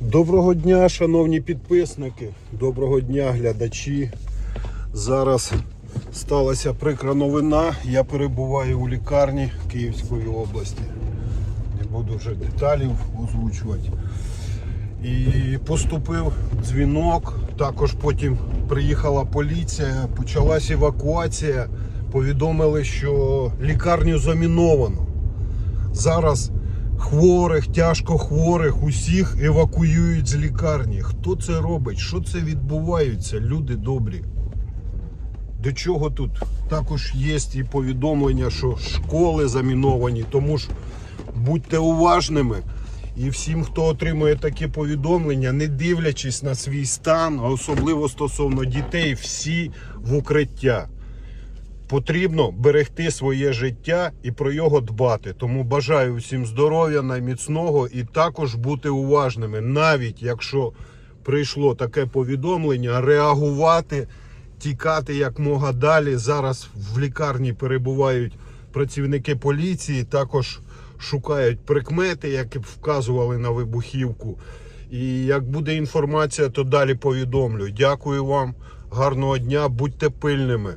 Доброго дня, шановні підписники, доброго дня, глядачі. Зараз сталася прикра новина. Я перебуваю у лікарні Київської області. Не буду вже деталів озвучувати. І поступив дзвінок. Також потім приїхала поліція, почалась евакуація. Повідомили, що лікарню заміновано. Зараз хворих, тяжко хворих, усіх евакуюють з лікарні. Хто це робить? Що це відбувається? Люди добрі. До чого тут? Також є і повідомлення, що школи заміновані, тому ж будьте уважними. І всім, хто отримує такі повідомлення, не дивлячись на свій стан, а особливо стосовно дітей, всі в укриття. Потрібно берегти своє життя і про його дбати. Тому бажаю всім здоров'я, найміцного і також бути уважними, навіть якщо прийшло таке повідомлення, реагувати, тікати якмога далі. Зараз в лікарні перебувають працівники поліції, також шукають прикмети, які вказували на вибухівку. І як буде інформація, то далі повідомлю. Дякую вам, гарного дня, будьте пильними.